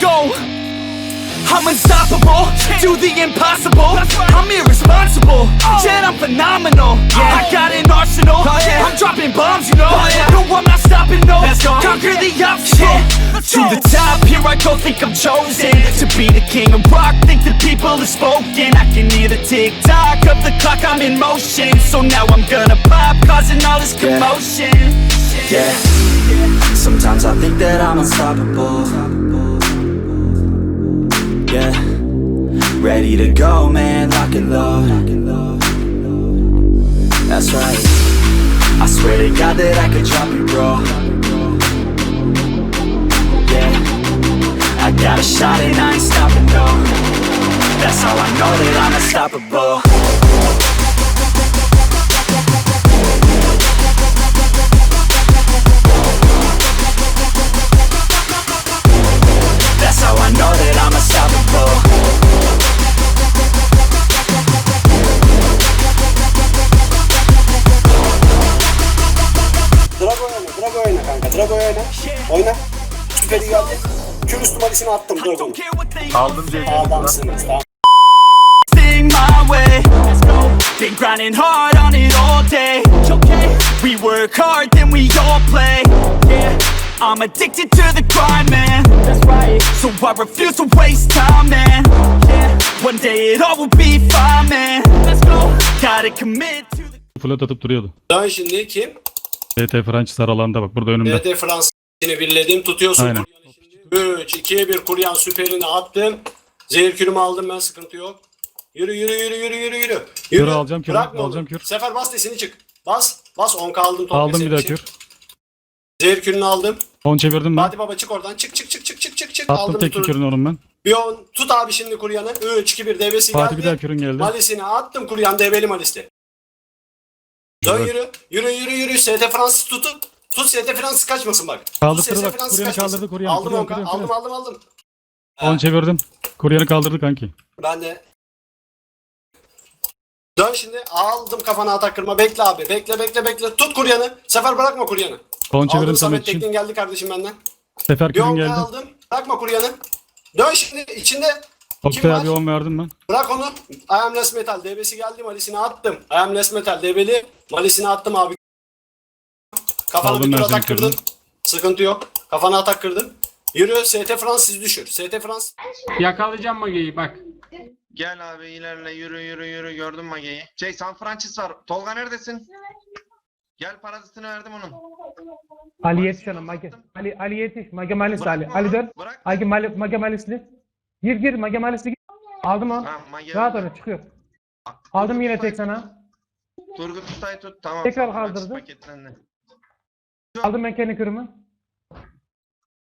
go. I'm unstoppable, do the impossible. I'm irresponsible, oh. yet I'm phenomenal. Oh. I got an arsenal, oh, I'm dropping bombs, you know. No, I'm not stopping, no. Conquer the obstacle. To the top, here I go, think I'm chosen to be the king of rock. Think the people have spoken. I can hear the tick tock of the clock, I'm in motion. So now I'm gonna pop, causing all this commotion. Yeah. Sometimes I think that I'm unstoppable. Yeah. Ready to go, man, lock and load. That's right. I swear to God that I could drop it, bro. Yeah. I got a shot and I ain't stopping, no. That's how I know that I'm unstoppable. Süperi geldi. Kür üstü malisini attım they Aldım CC'yi. Adamsınız tamam. thing my way. Been grinding hard on it all day. We work hard, then we all play. Yeah, I'm addicted to the grind, man. That's right. So I refuse to waste time, man. Yeah, one day it all will be fine, man. Let's go. Gotta commit to the. Flat atıp duruyordu. Dön şimdi kim? DT Francis aralanda bak burada önümde. BD Fransız yine birledim. Tutuyorsun Aynen. Kuryanı şimdi. 3, 2, 1 kuryan süperini attım. Zehir kürümü aldım ben sıkıntı yok. Yürü yürü yürü yürü yürü yürü. Yürü. alacağım, kürü, Bırakma alacağım kür. Sefer bas desini çık. Bas. Bas 10 kaldım. top Aldım bir daha kür. Zehir kürünü aldım. 10 çevirdim ben. Hadi baba çık oradan. Çık çık çık çık çık çık çık. Attım aldım tek turu. kürünü onun ben. Bir on tut abi şimdi kuryanı. 3 2 1 devesi Fatih geldi. bir daha kürün geldi. Malisini attım kuryan develi malisti. Dön yürü. Yürü yürü yürü. ST Fransız tutun. Tut ST Fransız kaçmasın bak. Tut ST bak, Fransız kuryanı kaçmasın. kaldırdı, kuryanı, Aldım kuryanı, onka. kuryanı, Aldım kuryanı. aldım aldım. 10 çevirdim. Kuryanı kaldırdı kanki. Ben de. Dön şimdi. Aldım kafana atak kırma. Bekle abi. Bekle bekle bekle. Tut kuryanı. Sefer bırakma kuryanı. 10 çevirdim Aldım Samet Samet için. Geldi kardeşim benden. Sefer Bir kürün onka geldi. aldım. Bırakma kuryanı. Dön şimdi. içinde. Oktay var? abi 10 verdim ben. Bırak onu. I am less metal. DB'si geldi. Malisini attım. I am less metal. DB'li. Malisini attım abi. Kafana bir tur atak kırdın. Sıkıntı yok. Kafana atak kırdın. Yürü. ST Fransız düşür. ST Fransız. Yakalayacağım Mage'yi bak. Gel abi ilerle yürü yürü yürü gördüm Mage'yi. Şey San Francis var. Tolga neredesin? Gel parazitini verdim onun. Ali yetiş ona Mage. Ali Ali yetiş. Mage Malis Ali. Ali onu, dön. Bırak. Ali Mage, Mage Malisli. Gir gir Mage Malisli gir. Aldım onu. Tamam Mage. Rahat oyna çıkıyor. Aldım yine tek sana. tut. Turgut Usta'yı tut. Tamam. Tekrar San Francis kaldırdı. Paketlendi. Aldım ben kendi kürümü.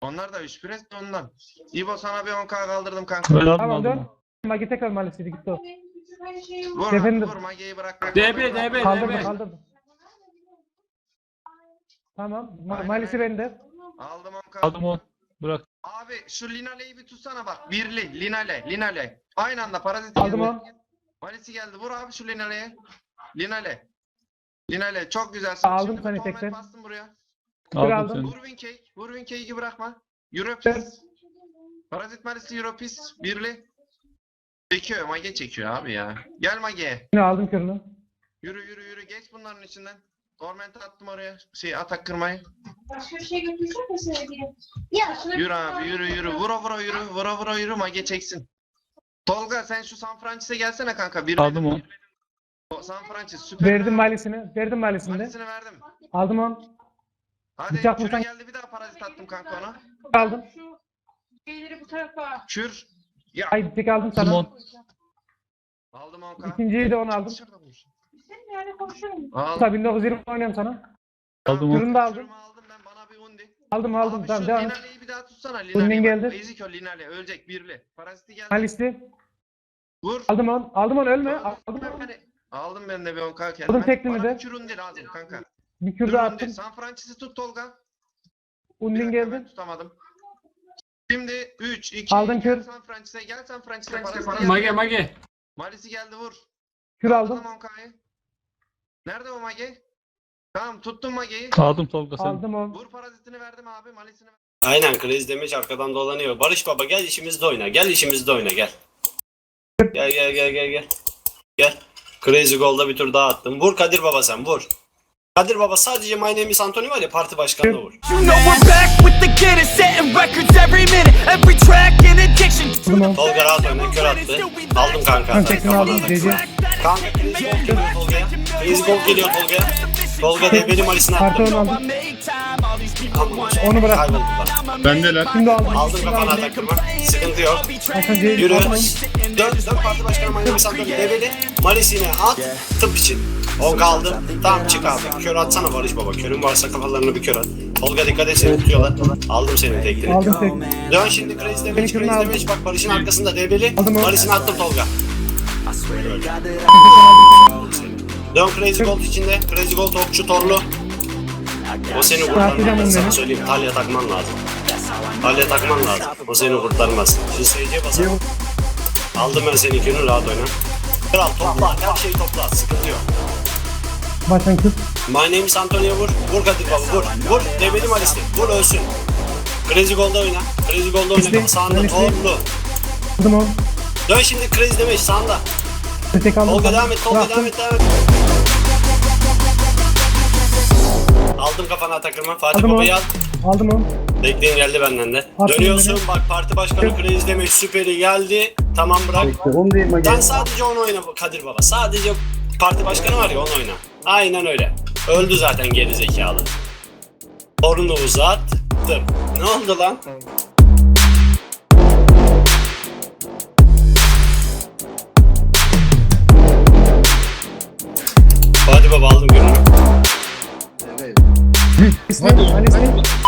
Onlar da 3 pres de ondan. İbo sana bir 10k kaldırdım kanka. Ben aldım Tamam dön. aldım. Mage tekrar Malisli gitti o. Vur Efendim? vur Mage'yi bırak. bırak. DB, DB. Kaldırdım kaldırdım. Tamam. Ma aynen. bende. Aldım 10k. Aldım 10. Bırak. Abi şu Linale'yi bir tutsana bak. Birli. Linale. Linale. Aynı anda parazit Aldım geldi. Malisi geldi. Vur abi şu Linale'ye. Linale. Linale çok güzelsin. Aldım Şimdi seni bu Torment tekrar. bastım buraya. Aldım aldım. seni. Vur Wincake. Vur Wincake'i bırakma. Europis. Parazit Malisi Europis. Birli. Çekiyor. Mage çekiyor abi ya. Gel Mage. Yine aldım kürünü. Yürü yürü yürü. Geç bunların içinden. Torment'i attım oraya. Şey atak kırmayı. Başka bir şey götürecek misin hediye? Ya şuna Yürü abi yürü yürü. Vura vura yürü. Vura vura yürü. Mage çeksin. Tolga sen şu San Francis'e gelsene kanka. Bir Aldım o. O San Francis süper. Verdim Malis'ini. Verdim Malis'ini de. Malisini verdim. Aldım onu. Hadi Bıçak vursan- geldi bir daha parazit attım kanka ona. Aldım. Şu şeyleri bu tarafa. Kür. Ya Ay tek aldım Aldım sana. 10. aldım 10k. İkinciyi de onu aldım. Dışarıda konuş. Senin yani konuşurum. Aldım. Tabii 1920 oynuyorum sana. Aldım o. Kürünü de aldım. Aldım ben bana bir undi. Aldım aldım. Abi Tamam şu devam et. Linale'yi bir daha tutsana. Linale'yi geldi. bak. Ezik o Linale. Ölecek birli. Paraziti geldi. Malisli. Vur. Aldım onu. Aldım onu ölme. Aldım onu. Hani- Aldım ben de bir 10k kendime. Aldım teklimi Bana de. bir kür undi lazım kanka. Bir Kür undi. attım. San Francis'i tut Tolga. Undin geldi. tutamadım. Şimdi 3, 2, Aldın gel kür. San Francis'e gel San Francis'e. Geldi. Mage Mage. Malisi geldi vur. Kür aldım. 10K'yı. Nerede o Mage? Tamam tuttum Mage'yi. Aldım Tolga sen. Aldım onu. Vur parazitini verdim abi. Malisini Aynen Crazy Damage arkadan dolanıyor. Barış Baba gel işimizde oyna. Gel işimizde oyna gel. Gel gel gel gel gel. Gel. Crazy Gold'a bir tur daha attım. Vur Kadir Baba sen vur. Kadir Baba sadece My Name is Anthony var ya parti başkanına vur. Tolga rahat oyna kör attı. Aldım kanka. Ben aldım. Kanka Crazy Gold geliyor Tolga'ya. Tolga develi Malis'ini Kartı attım. onu aldım. Tamam. Onu bırak. Kayboldular. Bendeler. Şimdi aldım. Aldım kafana takımı. Sıkıntı yok. Hakan Yürü. Dön, dön parti başkanı Miami Santoro develi. Malis'ini at. Tıp için. O kaldı. Tamam çık abi. Kör atsana Barış Baba. Körün varsa kafalarına bir kör at. Tolga dikkat et seni tutuyorlar. Aldım senin tekini. Aldım tek. Dön şimdi Crazy kırma Crazy. Damage bak Barış'ın arkasında onu. Malis'ini attım Tolga. I Dön Crazy Gold içinde. Crazy Gold okçu torlu. O seni kurtarmaz. Ben sana söyleyeyim. Talya takman lazım. Talya takman lazım. O seni kurtarmaz. Şimdi seyirciye basalım. Aldım ben seninkini rahat oyna. Kral topla. Her şeyi topla. Sıkıntı yok. Baştan kız. My name is Antonio vur. Vur Kadir baba vur. Vur. Develim Alice'i. Vur ölsün. Crazy Gold'da oyna. Crazy Gold'da oyna. İsmi, Sağında torlu. Dön şimdi Crazy demiş sağında. Tek aldım. Tolga devam et. Tolga devam et. Devam et. Aldım kafana takımı. Fatih Aldım Baba'yı al. Aldım onu. Bekleyin geldi benden de. Attım Dönüyorsun beni. bak parti başkanı Crazy demiş süperi geldi. Tamam bırak. Sen sadece onu oyna Kadir Baba. Sadece parti başkanı var ya onu oyna. Aynen öyle. Öldü zaten geri zekalı. Torunu uzattım. Ne oldu lan? Hadi baba aldım gününü. İsmi. Ali ismi.